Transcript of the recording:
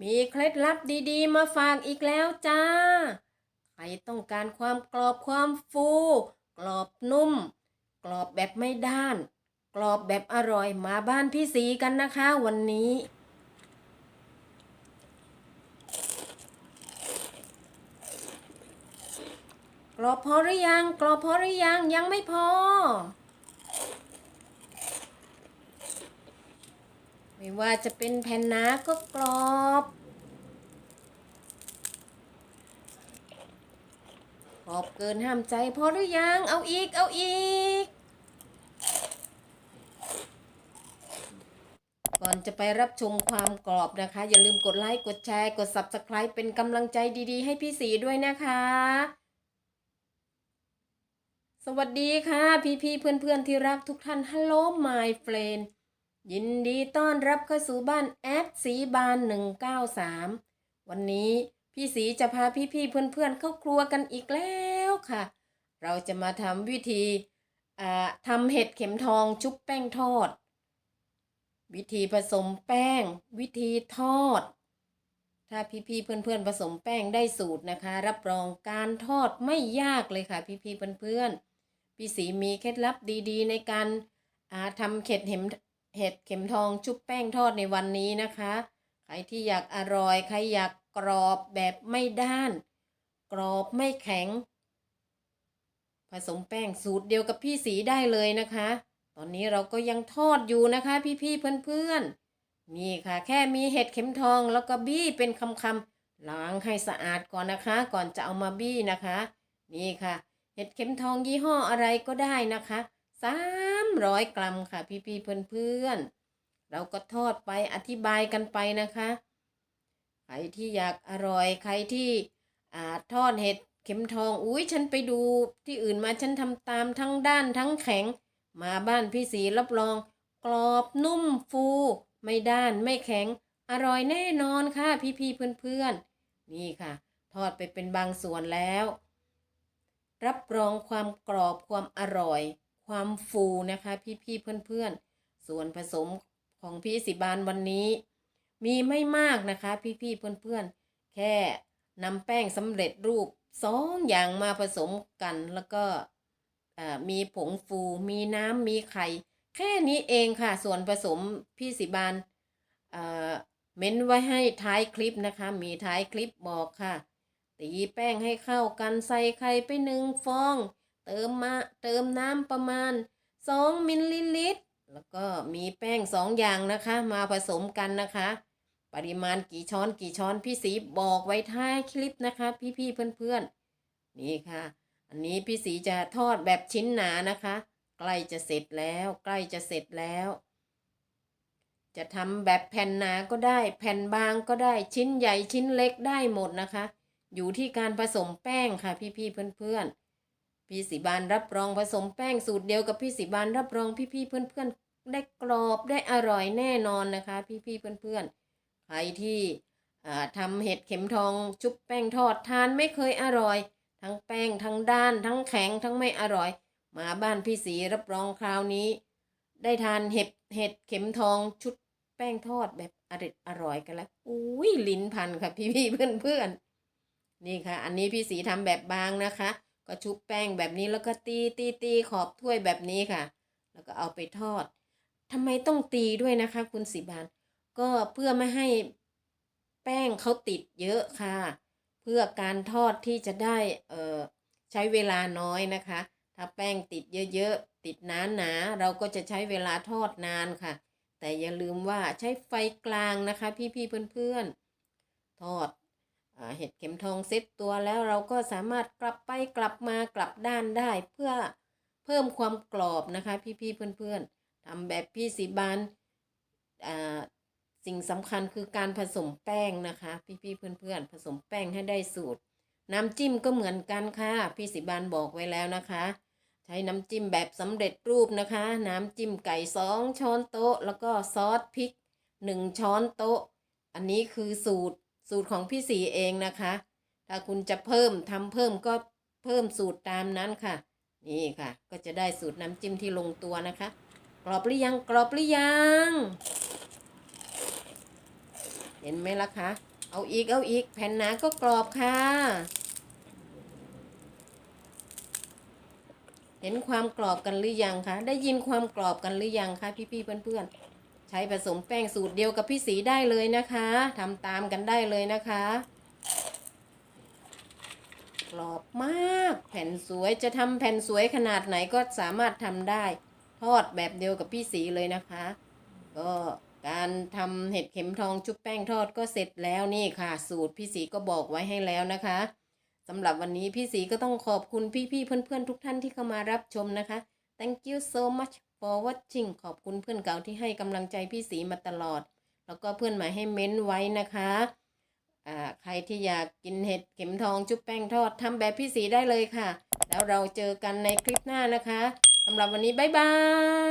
มีเคล็ดลับดีๆ มาฝากอีกแล้วจ้า ใครต้องการความกรอบความฟู กรอบนุ่ม กรอบแบบไม่ด้าน กรอบแบบอร่อยมาบ้านพี่สีกันนะคะวันนี้ กรอบพอหรือยัง กรอบพอหรือยังยังไม่พอ ไม่ว่าจะเป็นแผ่นหนาก็กรอบ กรอบเกินห้ามใจพอหรือยัง เอาอีก เอาอีก ก่อนจะไปรับชมความกรอบนะคะ อย่าลืมกดไลค์ กดแชร์ กด Subscribe เป็นกำลังใจดีๆ ให้พี่สีด้วยนะคะ สวัสดีค่ะ พี่ๆเพื่อนๆที่รักทุกท่าน Hello my friend ยินดีต้อนรับเข้าสู่บ้านแอดสีบาน 193 วันนี้พี่สีจะพาพี่ๆเพื่อนๆเข้าครัวกันอีกแล้วค่ะ เราจะมาทำวิธีอ่าทำเห็ดเข็มทองชุบแป้งทอด วิธีผสมแป้ง วิธีทอด ถ้าพี่ๆเพื่อนๆผสมแป้งได้สูตรนะคะ รับรองการทอดไม่ยากเลยค่ะ พี่ๆเพื่อนๆพี่สีมีเคล็ดลับดีๆ ในการอ่าทำเข็ดเห็ม เห็ดเข็มทองชุบแป้งทอดในวันนี้นะคะ ใครที่อยากอร่อย ใครอยากกรอบแบบไม่ด้าน กรอบไม่แข็ง ผสมแป้งสูตรเดียวกับพี่สีได้เลยนะคะ ตอนนี้เราก็ยังทอดอยู่นะคะ พี่ๆเพื่อนๆ นี่ค่ะ แค่มีเห็ดเข็มทองแล้วก็บี้เป็นคำๆล้างให้สะอาดก่อนนะคะ ก่อนจะเอามาบี้นะคะ นี่ค่ะ เห็ดเข็มทองยี่ห้ออะไรก็ได้นะคะสา ร้อยกรัมค่ะ พี่ๆเพื่อนๆเราก็ทอดไปอธิบายกันไปนะคะ ใครที่อยากอร่อยใครที่อ่าทอดเห็ดเข็มทองอุ้ยฉันไปดูที่อื่นมาฉันทำตามทั้งด้านทั้งแข็ง มาบ้านพี่สีรับรอง กรอบนุ่มฟู ไม่ด้านไม่แข็ง อร่อยแน่นอนค่ะ พี่ๆเพื่อนๆนี่ค่ะ ทอดไปเป็นบางส่วนแล้ว รับรองความกรอบความอร่อย ความฟูนะคะพี่ๆเพื่อนๆ ส่วนผสมของพี่สิบานวันนี้ มีไม่มากนะคะ พี่ๆเพื่อนๆ แค่นำแป้งสำเร็จรูปสองอย่างมาผสมกันแล้วก็มีผงฟูมีน้ำมีไข่ แค่นี้เองค่ะ ส่วนผสมพี่สิบานอ่าเม้นไว้ให้ท้ายคลิปนะคะ มีท้ายคลิปบอกค่ะตีแป้งให้เข้ากันใส่ไข่ไปหนึ่งฟอง เติมมาเติมน้ำประมาณ 2 มิลลิลิตร แล้วก็มีแป้งสองอย่างนะคะ มาผสมกันนะคะ ปริมาณกี่ช้อนกี่ช้อนพี่สีบอกไว้ท้ายคลิปนะคะ พี่ๆเพื่อนๆ นี่ค่ะ อันนี้พี่สีจะทอดแบบชิ้นหนานะคะ ใกล้จะเสร็จแล้ว ใกล้จะเสร็จแล้ว จะทำแบบแผ่นหนาก็ได้ แผ่นบางก็ได้ชิ้นใหญ่ชิ้นเล็กได้หมดนะคะ อยู่ที่การผสมแป้งค่ะพี่ๆเพื่อนๆ พี่สิบานรับรองผสมแป้งสูตรเดียวกับพี่สิบานรับรองพี่ๆเพื่อนๆได้กรอบได้อร่อยแน่นอนนะคะ พี่ๆเพื่อนๆใครที่ทำเห็ดเข็มทองชุบแป้งทอดทานไม่เคยอร่อย ทั้งแป้งทั้งด้าน ทั้งแข็งทั้งไม่อร่อย มาบ้านพี่สีรับรองคราวนี้ ได้ทานเห็ดเห็ดเข็มทองชุดแป้งทอดแบบอร่อยอร่อยกันแล้วอุ้ยลิ้นพันค่ะพี่ๆเพื่อนๆนี่ค่ะ อันนี้พี่สีทำแบบบางนะคะ ก็ชุบแป้งแบบนี้แล้วก็ตีตีตีขอบถ้วยแบบนี้ค่ะ แล้วก็เอาไปทอดทำไมต้องตีด้วยนะคะ คุณสีบาน ก็เพื่อไม่ให้แป้งเขาติดเยอะค่ะ เพื่อการทอดที่จะได้เอ่อใช้เวลาน้อยนะคะ ถ้าแป้งติดเยอะๆ ติดหนาๆเราก็จะใช้เวลาทอดนานค่ะ แต่อย่าลืมว่าใช้ไฟกลางนะคะ พี่ๆเพื่อนๆ ทอดอา เห็ดเข็มทองเซ็ตตัวแล้วเราก็สามารถกลับไปกลับมากลับด้านได้เพื่อเพิ่มความกรอบนะคะ พี่ๆเพื่อนๆทำแบบพี่สีบานอ่าสิ่งสำคัญคือการผสมแป้งนะคะ พี่ๆเพื่อนๆผสมแป้งให้ได้สูตร น้ำจิ้มก็เหมือนกันค่ะ พี่สิบานบอกไว้แล้วนะคะ ใช้น้ำจิ้มแบบสำเร็จรูปนะคะ น้ำจิ้มไก่สองช้อนโต๊ะ แล้วก็ซอสพริกหนึ่งช้อนโต๊ะ อันนี้คือสูตร สูตรของพี่สีเองนะคะ ถ้าคุณจะเพิ่มทำเพิ่มก็เพิ่มสูตรตามนั้นค่ะ นี่ค่ะ ก็จะได้สูตรน้ำจิ้มที่ลงตัวนะคะ กรอบหรือยังกรอบหรือยัง เห็นไหมล่ะคะ เอาอีกเอาอีกแผ่นหนาก็กรอบค่ะ เห็นความกรอบกันหรือยังคะ ได้ยินความกรอบกันหรือยังคะพี่ๆเพื่อนๆ ใช้ผสมแป้งสูตรเดียวกับพี่สีได้เลยนะคะทำตามกันได้เลยนะคะกรอบมาก แผ่นสวยจะทำแผ่นสวยขนาดไหนก็สามารถทำได้ ทอดแบบเดียวกับพี่สีเลยนะคะ ก็การทำเห็ดเข็มทองชุบแป้งทอดก็เสร็จแล้วนี่ค่ะ สูตรพี่สีก็บอกไว้ให้แล้วนะคะสำหรับวันนี้พี่สีก็ต้องขอบคุณพี่ๆเพื่อนๆทุกท่านที่เข้ามารับชมนะคะ thank you so much for watching ขอบคุณเพื่อนเก่าที่ให้กำลังใจพี่สีมาตลอด แล้วก็เพื่อนใหม่ให้เม้นไว้นะคะอ่าใครที่อยากกินเห็ดเข็มทองชุบแป้งทอดทำแบบพี่สีได้เลยค่ะ แล้วเราเจอกันในคลิปหน้านะคะสำหรับวันนี้บ๊ายบาย